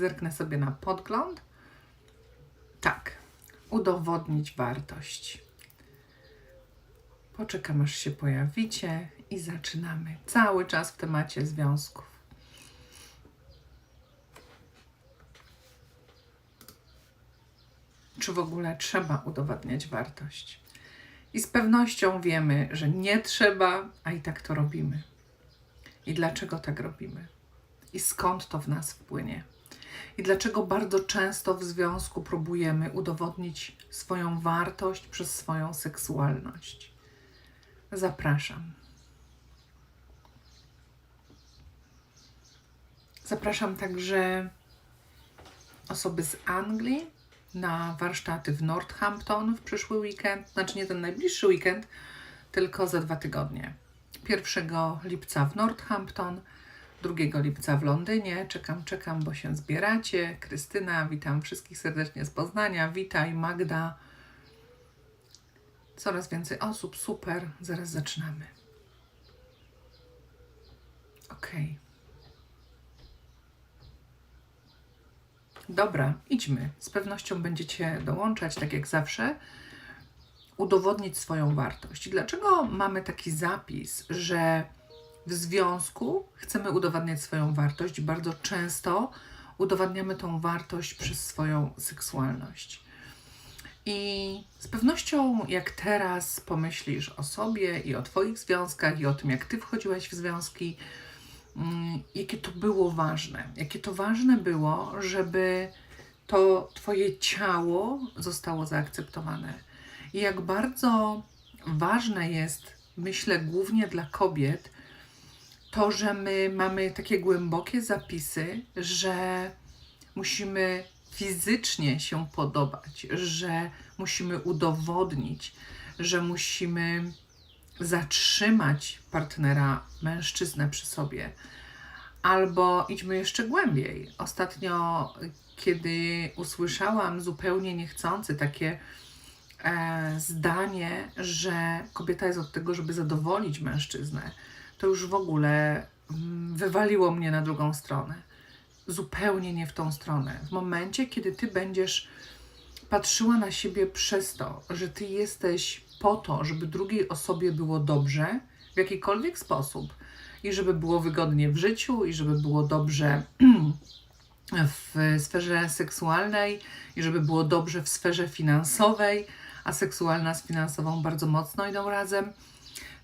Zerknę sobie na podgląd. Tak, udowodnić wartość. Poczekam, aż się pojawicie i zaczynamy. Cały czas w temacie związków. Czy w ogóle trzeba udowadniać wartość? I z pewnością wiemy, że nie trzeba, a i tak to robimy. I dlaczego tak robimy? I skąd to w nas wpłynie? I dlaczego bardzo często w związku próbujemy udowodnić swoją wartość przez swoją seksualność? Zapraszam. Zapraszam także osoby z Anglii na warsztaty w Northampton w przyszły weekend, znaczy nie ten najbliższy weekend, tylko za dwa tygodnie. 1 lipca w Northampton, 2 lipca w Londynie. Czekam, czekam, bo się zbieracie. Krystyna, witam wszystkich serdecznie z Poznania. Witaj, Magda. Coraz więcej osób, super. Zaraz zaczynamy. Okej. Dobra, idźmy. Z pewnością będziecie dołączać, tak jak zawsze, udowodnić swoją wartość. Dlaczego mamy taki zapis, że w związku chcemy udowadniać swoją wartość? Bardzo często udowadniamy tą wartość przez swoją seksualność. I z pewnością, jak teraz pomyślisz o sobie i o Twoich związkach, i o tym, jak Ty wchodziłaś w związki, mm, jakie to było ważne. Jakie to ważne było, żeby to Twoje ciało zostało zaakceptowane. I jak bardzo ważne jest, myślę, głównie dla kobiet, to, że my mamy takie głębokie zapisy, że musimy fizycznie się podobać, że musimy udowodnić, że musimy zatrzymać partnera, mężczyznę przy sobie. Albo idźmy jeszcze głębiej. Ostatnio, kiedy usłyszałam zupełnie niechcący takie e, zdanie, że kobieta jest od tego, żeby zadowolić mężczyznę, to już w ogóle mm, wywaliło mnie na drugą stronę. Zupełnie nie w tą stronę. W momencie, kiedy ty będziesz patrzyła na siebie przez to, że ty jesteś po to, żeby drugiej osobie było dobrze w jakikolwiek sposób i żeby było wygodnie w życiu, i żeby było dobrze w sferze seksualnej, i żeby było dobrze w sferze finansowej, a seksualna z finansową bardzo mocno idą razem,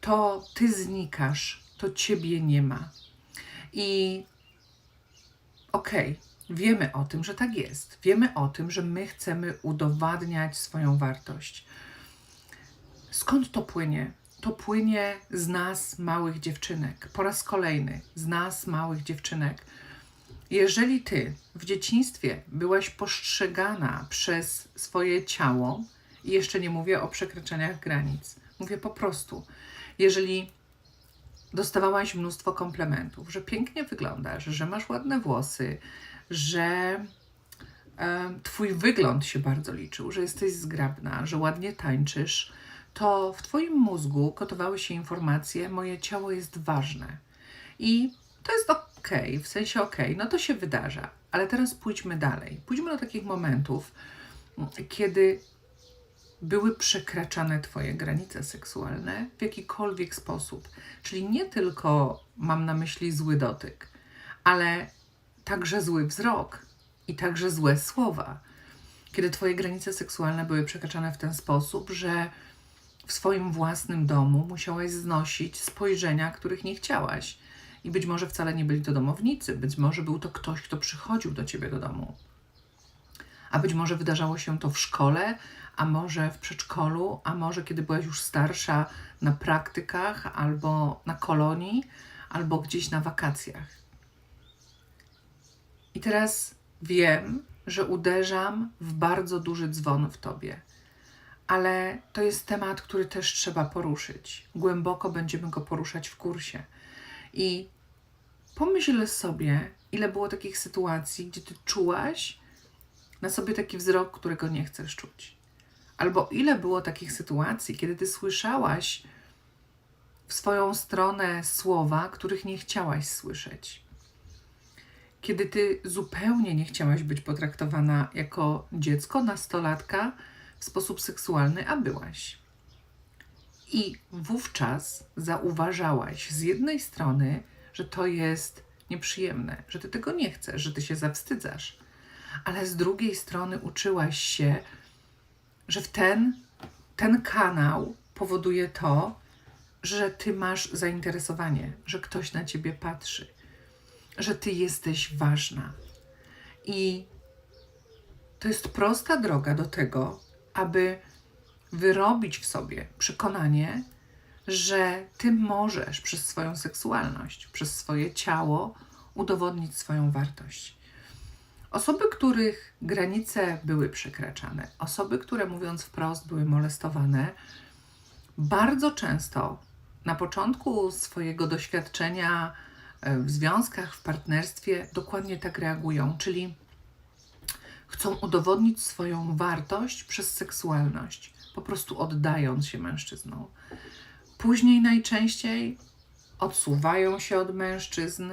to ty znikasz, to ciebie nie ma. I okej, okay, wiemy o tym, że tak jest. Wiemy o tym, że my chcemy udowadniać swoją wartość. Skąd to płynie? To płynie z nas, małych dziewczynek. Po raz kolejny, z nas, małych dziewczynek. Jeżeli ty w dzieciństwie byłaś postrzegana przez swoje ciało, i jeszcze nie mówię o przekraczaniach granic, mówię po prostu, jeżeli dostawałaś mnóstwo komplementów, że pięknie wyglądasz, że masz ładne włosy, że Twój wygląd się bardzo liczył, że jesteś zgrabna, że ładnie tańczysz, to w Twoim mózgu gotowały się informacje: moje ciało jest ważne. I to jest ok, w sensie ok, no to się wydarza. Ale teraz pójdźmy dalej. Pójdźmy do takich momentów, kiedy były przekraczane Twoje granice seksualne w jakikolwiek sposób. Czyli nie tylko mam na myśli zły dotyk, ale także zły wzrok i także złe słowa. Kiedy Twoje granice seksualne były przekraczane w ten sposób, że w swoim własnym domu musiałaś znosić spojrzenia, których nie chciałaś. I być może wcale nie byli to domownicy, być może był to ktoś, kto przychodził do ciebie do domu. A być może wydarzało się to w szkole, a może w przedszkolu, a może kiedy byłaś już starsza na praktykach albo na kolonii, albo gdzieś na wakacjach. I teraz wiem, że uderzam w bardzo duży dzwon w tobie, ale to jest temat, który też trzeba poruszyć. Głęboko będziemy go poruszać w kursie. I pomyśl sobie, ile było takich sytuacji, gdzie ty czułaś na sobie taki wzrok, którego nie chcesz czuć. Albo ile było takich sytuacji, kiedy ty słyszałaś w swoją stronę słowa, których nie chciałaś słyszeć. kiedy ty zupełnie nie chciałaś być potraktowana jako dziecko, nastolatka w sposób seksualny, a byłaś. I wówczas zauważałaś z jednej strony, że to jest nieprzyjemne, że ty tego nie chcesz, że ty się zawstydzasz, ale z drugiej strony uczyłaś się, że w ten, ten kanał powoduje to, że ty masz zainteresowanie, że ktoś na ciebie patrzy, że ty jesteś ważna. I to jest prosta droga do tego, aby wyrobić w sobie przekonanie, że ty możesz przez swoją seksualność, przez swoje ciało udowodnić swoją wartość. Osoby, których granice były przekraczane, osoby, które mówiąc wprost były molestowane, bardzo często na początku swojego doświadczenia e, w związkach, w partnerstwie dokładnie tak reagują, czyli chcą udowodnić swoją wartość przez seksualność, po prostu oddając się mężczyznom. Później najczęściej odsuwają się od mężczyzn,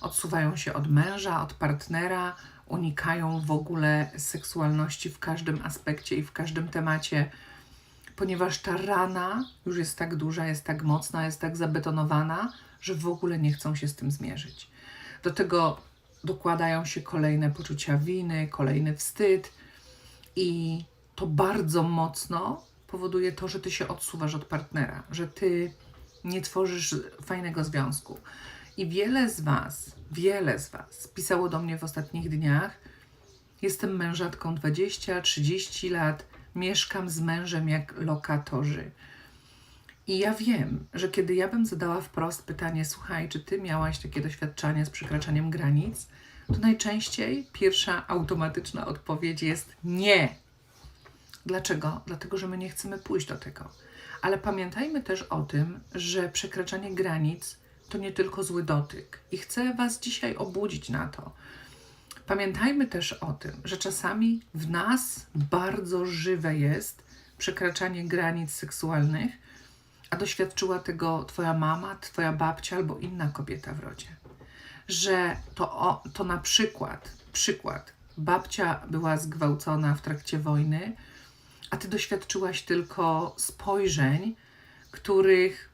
odsuwają się od męża, od partnera, unikają w ogóle seksualności w każdym aspekcie i w każdym temacie, ponieważ ta rana już jest tak duża, jest tak mocna, jest tak zabetonowana, że w ogóle nie chcą się z tym zmierzyć. Do tego dokładają się kolejne poczucia winy, kolejny wstyd, i to bardzo mocno powoduje to, że ty się odsuwasz od partnera, że ty nie tworzysz fajnego związku. I wiele z Was, wiele z Was pisało do mnie w ostatnich dniach: Jestem mężatką 20-30 lat, mieszkam z mężem jak lokatorzy. I ja wiem, że kiedy ja bym zadała wprost pytanie: Słuchaj, czy ty miałaś takie doświadczenie z przekraczaniem granic? To najczęściej pierwsza automatyczna odpowiedź jest nie. Dlaczego? Dlatego, że my nie chcemy pójść do tego. Ale pamiętajmy też o tym, że przekraczanie granic to nie tylko zły dotyk. I chcę Was dzisiaj obudzić na to. Pamiętajmy też o tym, że czasami w nas bardzo żywe jest przekraczanie granic seksualnych, a doświadczyła tego Twoja mama, Twoja babcia albo inna kobieta w rodzie. Że to, o, to na przykład, przykład, babcia była zgwałcona w trakcie wojny, a Ty doświadczyłaś tylko spojrzeń, których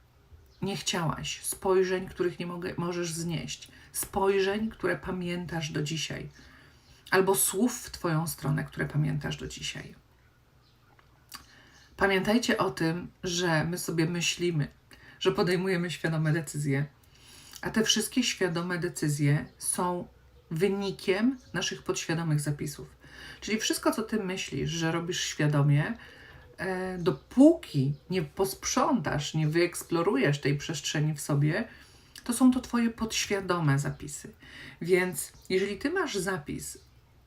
nie chciałaś, spojrzeń, których nie mogę, możesz znieść, spojrzeń, które pamiętasz do dzisiaj, albo słów w Twoją stronę, które pamiętasz do dzisiaj. Pamiętajcie o tym, że my sobie myślimy, że podejmujemy świadome decyzje, a te wszystkie świadome decyzje są wynikiem naszych podświadomych zapisów. Czyli wszystko, co ty myślisz, że robisz świadomie, dopóki nie posprzątasz, nie wyeksplorujesz tej przestrzeni w sobie, to są to Twoje podświadome zapisy. Więc jeżeli Ty masz zapis,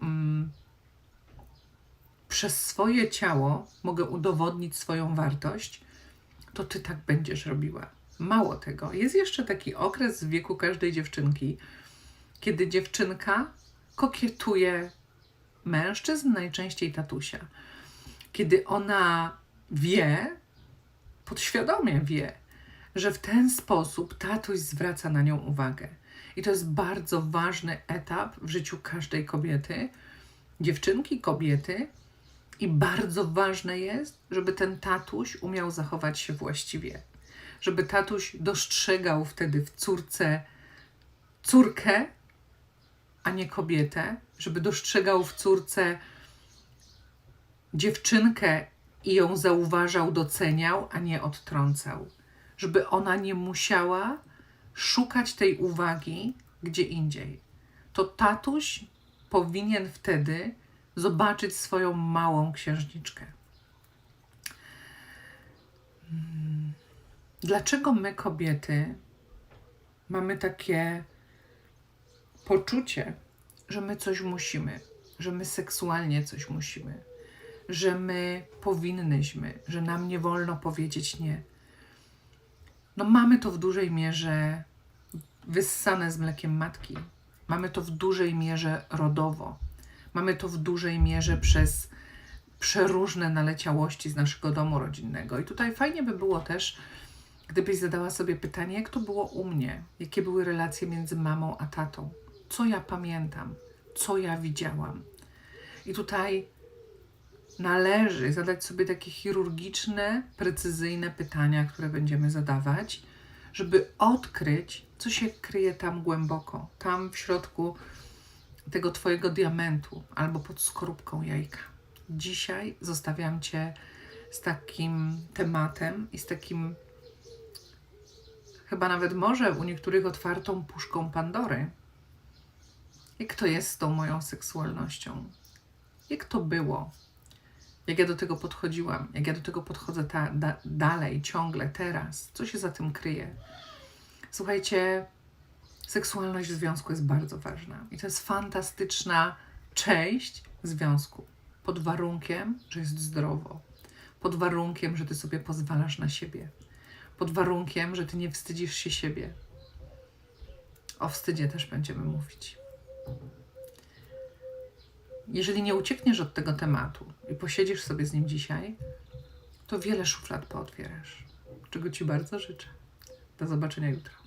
mm, przez swoje ciało mogę udowodnić swoją wartość, to Ty tak będziesz robiła. Mało tego, jest jeszcze taki okres w wieku każdej dziewczynki, kiedy dziewczynka kokietuje mężczyzn, najczęściej tatusia. Kiedy ona wie, podświadomie wie, że w ten sposób tatuś zwraca na nią uwagę. I to jest bardzo ważny etap w życiu każdej kobiety, dziewczynki, kobiety. I bardzo ważne jest, żeby ten tatuś umiał zachować się właściwie. Żeby tatuś dostrzegał wtedy w córce córkę, a nie kobietę, żeby dostrzegał w córce dziewczynkę i ją zauważał, doceniał, a nie odtrącał. Żeby ona nie musiała szukać tej uwagi gdzie indziej. To tatuś powinien wtedy zobaczyć swoją małą księżniczkę. Hmm. Dlaczego my, kobiety, mamy takie poczucie, że my coś musimy, że my seksualnie coś musimy, że my powinnyśmy, że nam nie wolno powiedzieć nie. No mamy to w dużej mierze wyssane z mlekiem matki. Mamy to w dużej mierze rodowo. Mamy to w dużej mierze przez przeróżne naleciałości z naszego domu rodzinnego. I tutaj fajnie by było też, gdybyś zadała sobie pytanie, jak to było u mnie, jakie były relacje między mamą a tatą co ja pamiętam, co ja widziałam. I tutaj należy zadać sobie takie chirurgiczne, precyzyjne pytania, które będziemy zadawać, żeby odkryć, co się kryje tam głęboko, tam w środku tego Twojego diamentu albo pod skorupką jajka. Dzisiaj zostawiam Cię z takim tematem i z takim, chyba nawet może u niektórych otwartą puszką Pandory. Jak to jest z tą moją seksualnością? Jak to było? Jak ja do tego podchodziłam? Jak ja do tego podchodzę ta, da, dalej, ciągle, teraz? Co się za tym kryje? Słuchajcie, seksualność w związku jest bardzo ważna i to jest fantastyczna część związku. Pod warunkiem, że jest zdrowo. Pod warunkiem, że ty sobie pozwalasz na siebie. Pod warunkiem, że ty nie wstydzisz się siebie. O wstydzie też będziemy mówić. Jeżeli nie uciekniesz od tego tematu i posiedzisz sobie z nim dzisiaj, to wiele szuflad pootwierasz, czego Ci bardzo życzę. Do zobaczenia jutro.